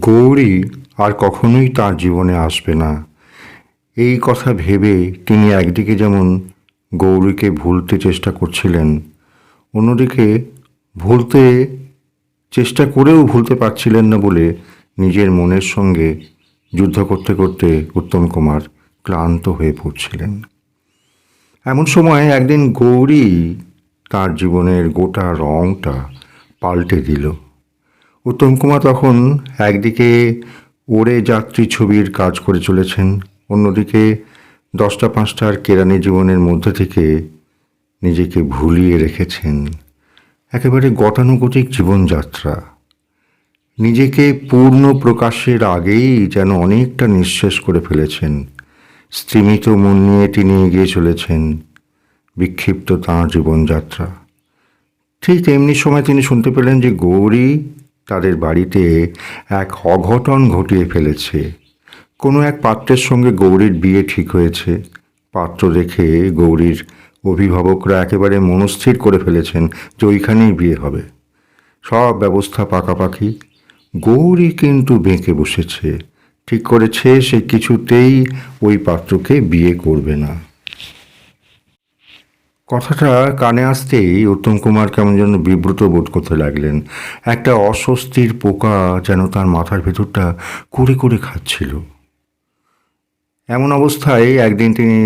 গৌরী আর কখনোই তার জীবনে আসবে না। এই কথা ভেবে তিনি একদিকে যেমন গৌরীকে ভুলতে চেষ্টা করছিলেন, অন্যদিকে ভুলতে চেষ্টা করেও ভুলতে পারছিলেন না বলে নিজের মনের সঙ্গে যুদ্ধ করতে করতে উত্তম কুমার ক্লান্ত হয়ে পড়ছিলেন। এমন সময় একদিন গৌরী তার জীবনের গোটা রংটা পাল্টে দিল। উত্তম কুমার তখন একদিকে ওরে যাত্রী ছবির কাজ করে চলেছেন, অন্যদিকে দশটা পাঁচটার কেরানি জীবনের মধ্যে থেকে নিজেকে ভুলিয়ে রেখেছেন। একেবারে গতানুগতিক জীবনযাত্রা। নিজেকে পূর্ণ প্রকাশের আগেই যেন অনেকটা নিঃশেষ করে ফেলেছেন। স্ত্রীমিত মন নিয়ে তিনি এগিয়ে চলেছেন। বিক্ষিপ্ত তাঁর জীবনযাত্রা। ঠিক তেমনি সময় তিনি শুনতে পেলেন যে গৌরী তাদের বাড়িতে এক অঘটন ঘটিয়ে ফেলেছে। কোনো এক পাত্রের সঙ্গে গৌরীর বিয়ে ঠিক হয়েছে। পাত্র দেখে গৌরীর অভিভাবকরা একেবারে মনস্থির করে ফেলেছেন যে ওইখানেই বিয়ে হবে। সব ব্যবস্থা পাকাপাকি। গৌরী কিন্তু বেঁকে বসেছে। ঠিক করেছে সে কিছুতেই ওই পাত্রকে বিয়ে করবে না। কথাটা কানে আসতেই উত্তম কুমার কেমন যেন বিব্রত বোধ করতে লাগলেন। একটা অস্বস্তির পোকা যেন তার মাথার ভেতরটা কুড়ে কুড়ে খাচ্ছিল। এমন অবস্থায় একদিন তিনি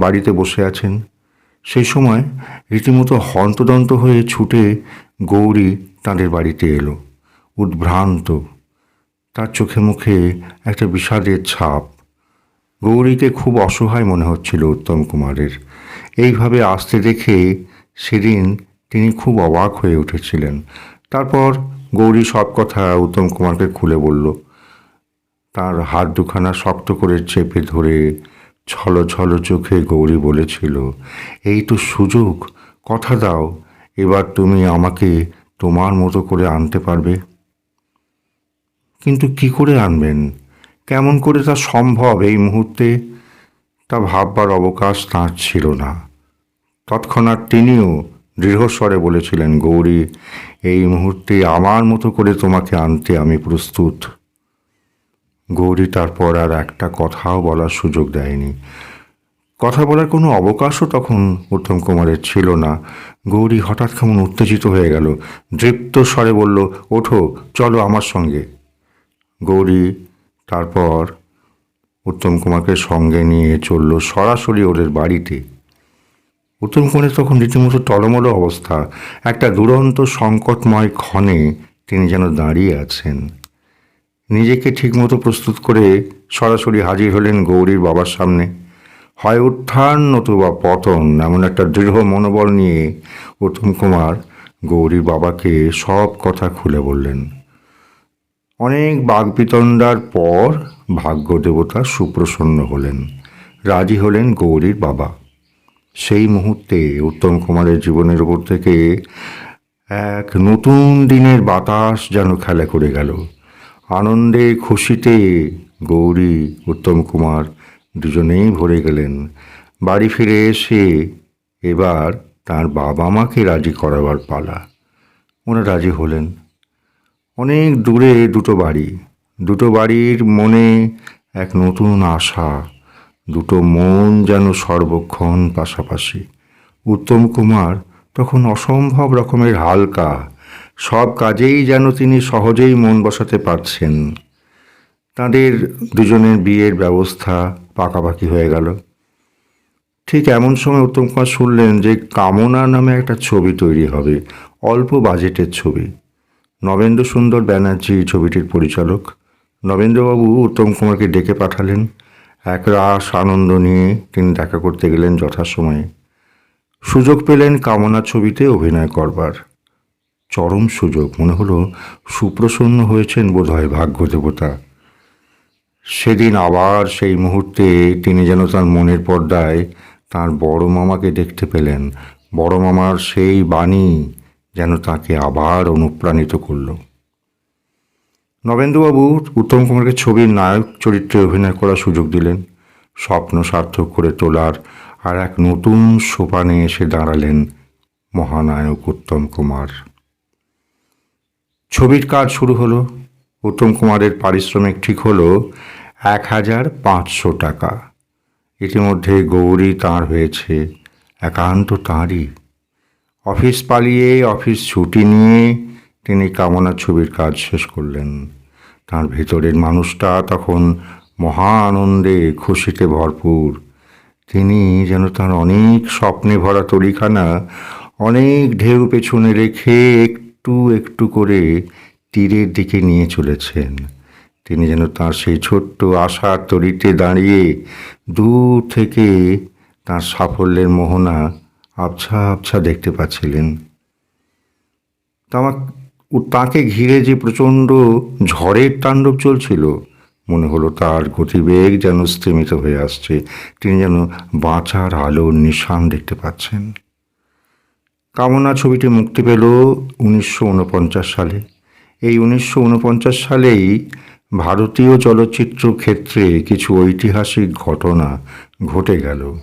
বাড়িতে বসে আছেন। সেই সময় রীতিমতো হন্তদন্ত হয়ে ছুটে গৌরী তাদের বাড়িতে এলো। উদ্ভ্রান্ত, তার চোখে মুখে একটা বিষাদের ছাপ। গৌরীকে খুব অসহায় মনে হচ্ছিল উত্তম কুমারের। এইভাবে আসতে দেখে সেদিন তিনি খুব অবাক হয়ে উঠেছিলেন। তারপর গৌরী সব কথা উত্তম কুমারকে খুলে বলল, তার হাত দুখানা শক্ত করে চেপে ধরে ছলো ছলো চোখে গৌরী বলেছিল, এই তো সুযোগ, কথা দাও, এবার তুমি আমাকে তোমার মতো করে আনতে পারবে? কিন্তু কি করে আনবেন? কেমন করে তা সম্ভব এই মুহূর্তে? তা ভাববার অবকাশ তাঁর ছিল না। তৎক্ষণাৎ তিনিও দৃঢ়স্বরে বলেছিলেন, গৌরী, এই মুহূর্তে আমার মতো করে তোমাকে আনতে আমি প্রস্তুত। গৌরী তারপর আর একটা কথাও বলার সুযোগ দেয়নি। কথা বলার কোনো অবকাশও তখন উত্তম কুমারের ছিল না। গৌরী হঠাৎ কেমন উত্তেজিত হয়ে গেল। দৃপ্ত স্বরে বলল, ওঠো, চলো আমার সঙ্গে। গৌরী তারপর উত্তম কুমারকে সঙ্গে নিয়ে চলল সরাসরি ওদের বাড়িতে। উত্তম কুমারের তখন রীতিমতো টলমলো অবস্থা। একটা দুরন্ত সংকটময় ক্ষণে তিনি যেন দাঁড়িয়ে আছেন। নিজেকে ঠিকমতো প্রস্তুত করে সরাসরি হাজির হলেন গৌরীর বাবার সামনে। হয় উত্থান নতুবা পতন, এমন একটা দৃঢ় মনোবল নিয়ে উত্তম কুমার গৌরীর বাবাকে সব কথা খুলে বললেন। অনেক বাগবিতণ্ডার পর ভাগ্য দেবতা সুপ্রসন্ন হলেন। রাজি হলেন গৌরীর বাবা। সেই মুহূর্তে উত্তম কুমারের জীবনের উপর থেকে এক নতুন দিনের বাতাস যেন খেলা করে গেল। আনন্দে, খুশিতে গৌরী, উত্তম কুমার দুজনেই ভরে গেলেন। বাড়ি ফিরে এসে এবার তার বাবা মাকে রাজি করাবার পালা। ওরা রাজি হলেন। অনেক দূরে দুটো বাড়ি। দুটো বাড়ির মনে এক নতুন আশা দুটো মন যেন সর্বক্ষণ পাশাপাশি। উত্তম কুমার তখন অসম্ভব রকমের হালকা, সব কাজেই যেন তিনি সহজেই মন বসাতে পারছেন। তাদের দুজনের বিয়ের ব্যবস্থা পাকাপাকি হয়ে গেল। ঠিক এমন সময় উত্তম কুমার শুনলেন যে কামনা নামে একটা ছবি তৈরি হবে, অল্প বাজেটের ছবি। নবেন্দ্র সুন্দর ব্যানার্জি ছবিটির পরিচালক। নবেন্দ্রবাবু উত্তম কুমারকে ডেকে পাঠালেন। এক রাস আনন্দ নিয়ে তিনি দেখা করতে গেলেন যথাসময়ে। সুযোগ পেলেন কামনা ছবিতে অভিনয় করবার। চরম সুযোগ, মনে হলো সুপ্রসন্ন হয়েছেন বোধহয় ভাগ্য দেবতা সেদিন আবার সেই মুহূর্তে তিনি যেন তার মনের পর্দায় তার বড় মামাকে দেখতে পেলেন। বড় মামার সেই বাণী যেন তাকে আবার অনুপ্রাণিত করল। নবেন্দ্রবাবু উত্তম কুমারকে ছবির নায়ক, চরিত্রে অভিনয় করার সুযোগ দিলেন। স্বপ্ন সার্থক করে তোলার আর এক নতুন সোপানে এসে দাঁড়ালেন মহানায়ক উত্তম কুমার। ছবির কাজ শুরু হলো। উত্তম কুমারের পারিশ্রমিক ঠিক হলো এক হাজার পাঁচশো টাকা। ইতিমধ্যে গৌরী তাঁর হয়েছে একান্ত তাঁরই। অফিস পালিয়ে, অফিস ছুটি নিয়ে তিনি কামনা ছবির কাজ শেষ করলেন। তার ভেতরের মানুষটা তখন মহা আনন্দে খুশিতে ভরপুর। তিনি যেন তার অনেক স্বপ্নে ভরা তরিখানা অনেক ঢেউ পেছনে রেখে একটু একটু করে তীরের দিকে নিয়ে চলেছেন। তিনি যেন তার সেই ছোট্ট আশার তরিতে দাঁড়িয়ে দূর থেকে তার সাফল্যের মোহনা আবছা আবছা দেখতে পাচ্ছিলেন। তামা ও তাকে ঘিরে যে প্রচণ্ড ঝড়ের তাণ্ডব চলছিল, মনে হলো তার গতিবেগ যেন স্থিমিত হয়ে আসছে, তিনি যেন বাঁচার আলোর নিশান দেখতে পাচ্ছেন। কামনা ছবিটি মুক্তি পেল উনিশশো উনপঞ্চাশ সালে। এই উনিশশো উনপঞ্চাশ সালেই ভারতীয় চলচ্চিত্র ক্ষেত্রে কিছু ঐতিহাসিক ঘটনা ঘটে গেল।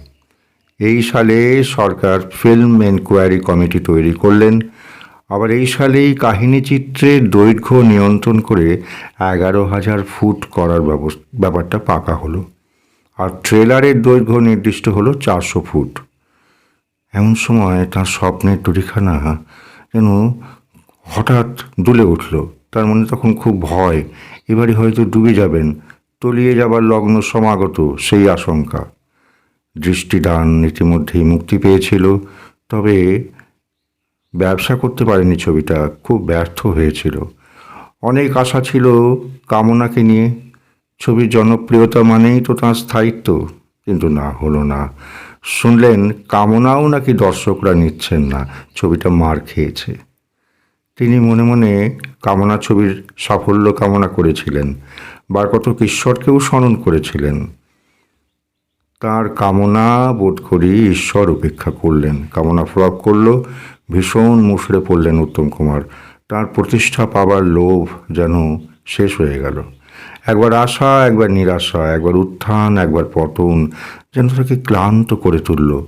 এই সালে সরকার ফিল্ম এনকোয়ারি কমিটি তৈরি করলেন। আবার এই সালেই কাহিনী চিত্রের দৈর্ঘ্য নিয়ন্ত্রণ করে এগারো হাজার ফুট করার ব্যাপারটা পাকা হলো। আর ট্রেলারের দৈর্ঘ্য নির্দিষ্ট হলো চারশো ফুট। এমন সময় তার স্বপ্নের টুরিখানা যেন হঠাৎ দুলে উঠল। তার মনে তখন খুব ভয়, এবারে হয়তো ডুবে যাবেন। তলিয়ে যাবার লগ্ন সমাগত, সেই আশঙ্কা। দৃষ্টিদান ইতিমধ্যেই মুক্তি পেয়েছিল। তবে ব্যবসা করতে পারেনি ছবিটা, খুব ব্যর্থ হয়েছিল। অনেক আশা ছিল কামনাকে নিয়ে। ছবির জনপ্রিয়তা মানেই তো তাঁর স্থায়িত্ব, কিন্তু না, হলো না। শুনলেন, কামনাও নাকি দর্শকরা নিচ্ছেন না, ছবিটা মার খেয়েছে। তিনি মনে মনে কামনা ছবির সাফল্য কামনা করেছিলেন বার কত ঈশ্বরকেও স্মরণ করেছিলেন। তার কামনা বোধ করি ঈশ্বর উপেক্ষা করলেন। কামনা ফ্লপ করল ভীষণ মুষড়ে পড়লেন উত্তম কুমার। তার প্রতিষ্ঠা পাবার লোভ যেন শেষ হয়ে গেল। একবার আশা, একবার নিরাশা, একবার উত্থান, একবার পতন যেন তাকে ক্লান্ত করে তুলল।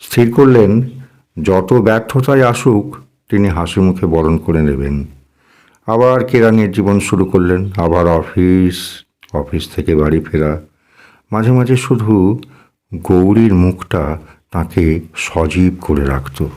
স্থির করলেন, যত ব্যর্থতায় আসুক, তিনি হাসি মুখে বরণ করে নেবেন। আবার কেরানির জীবন শুরু করলেন, আবার অফিস অফিস থেকে বাড়ি ফেরা। মাঝে মাঝে শুধু গৌরীর মুখটা তাকে সজীব করে রাখত।